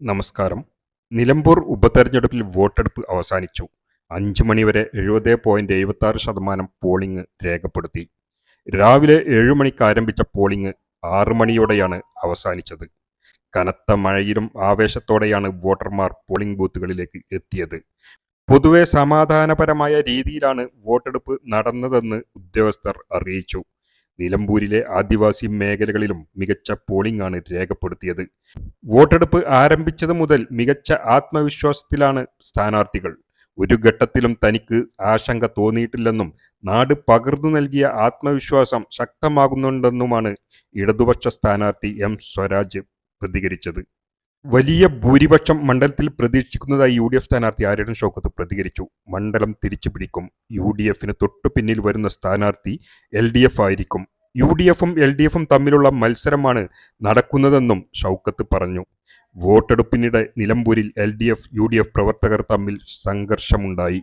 നമസ്കാരം. നിലമ്പൂർ ഉപതെരഞ്ഞെടുപ്പിൽ വോട്ടെടുപ്പ് അവസാനിച്ചു. അഞ്ച് മണിവരെ എഴുപത് പോയിന്റ് എഴുപത്തി ശതമാനം പോളിംഗ് രേഖപ്പെടുത്തി. രാവിലെ ഏഴു മണിക്ക് ആരംഭിച്ച പോളിംഗ് ആറു മണിയോടെയാണ് അവസാനിച്ചത്. കനത്ത മഴയിലും ആവേശത്തോടെയാണ് വോട്ടർമാർ പോളിംഗ് ബൂത്തുകളിലേക്ക് എത്തിയത്. പൊതുവെ സമാധാനപരമായ രീതിയിലാണ് വോട്ടെടുപ്പ് നടന്നതെന്ന് ഉദ്യോഗസ്ഥർ അറിയിച്ചു. നിലമ്പൂരിലെ ആദിവാസി മേഖലകളിലും മികച്ച പോളിംഗ് ആണ് രേഖപ്പെടുത്തിയത്. വോട്ടെടുപ്പ് ആരംഭിച്ചത് മുതൽ മികച്ച ആത്മവിശ്വാസത്തിലാണ് സ്ഥാനാർത്ഥികൾ. ഒരു ഘട്ടത്തിലും തനിക്ക് ആശങ്ക തോന്നിയിട്ടില്ലെന്നും നാട് പകർന്നു നൽകിയ ആത്മവിശ്വാസം ശക്തമാകുന്നുണ്ടെന്നുമാണ് ഇടതുപക്ഷ സ്ഥാനാർത്ഥി എം സ്വരാജ് പ്രതികരിച്ചത്. വലിയ ഭൂരിപക്ഷം മണ്ഡലത്തിൽ പ്രതീക്ഷിക്കുന്നതായി യു ഡി എഫ് സ്ഥാനാർത്ഥി ആര്യടൻ ഷൗക്കത്ത് പ്രതികരിച്ചു. മണ്ഡലം തിരിച്ചു പിടിക്കും. യു ഡി എഫിന് തൊട്ടു പിന്നിൽ വരുന്ന സ്ഥാനാർത്ഥി എൽ ഡി എഫ് ആയിരിക്കും. യു ഡി എഫും എൽ ഡി എഫും തമ്മിലുള്ള മത്സരമാണ് നടക്കുന്നതെന്നും ഷൗക്കത്ത് പറഞ്ഞു. വോട്ടെടുപ്പിനിടെ നിലമ്പൂരിൽ L D F U D F പ്രവർത്തകർ തമ്മിൽ സംഘർഷമുണ്ടായി.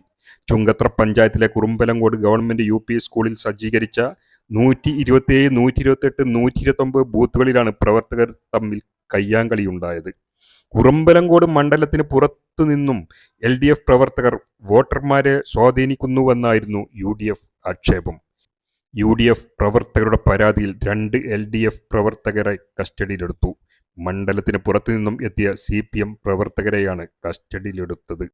ചുങ്കത്ര പഞ്ചായത്തിലെ കുറുമ്പലങ്കോട് ഗവൺമെന്റ് യു പി സ്കൂളിൽ സജ്ജീകരിച്ച നൂറ്റി ഇരുപത്തിയേഴ് നൂറ്റി ഇരുപത്തെട്ട് നൂറ്റി ഇരുപത്തൊമ്പത് ബൂത്തുകളിലാണ് പ്രവർത്തകർ തമ്മിൽ കയ്യാങ്കളിയുണ്ടായത്. കുറുമ്പലങ്കോട് മണ്ഡലത്തിന് പുറത്തു നിന്നും എൽ ഡി എഫ് പ്രവർത്തകർ വോട്ടർമാരെ സ്വാധീനിക്കുന്നുവെന്നായിരുന്നു യു ഡി എഫ് ആക്ഷേപം. യു ഡി എഫ് പ്രവർത്തകരുടെ പരാതിയിൽ രണ്ട് എൽ ഡി എഫ് പ്രവർത്തകരെ കസ്റ്റഡിയിലെടുത്തു. മണ്ഡലത്തിന് പുറത്തു നിന്നും എത്തിയ സി പി എം പ്രവർത്തകരെയാണ് കസ്റ്റഡിയിലെടുത്തത്.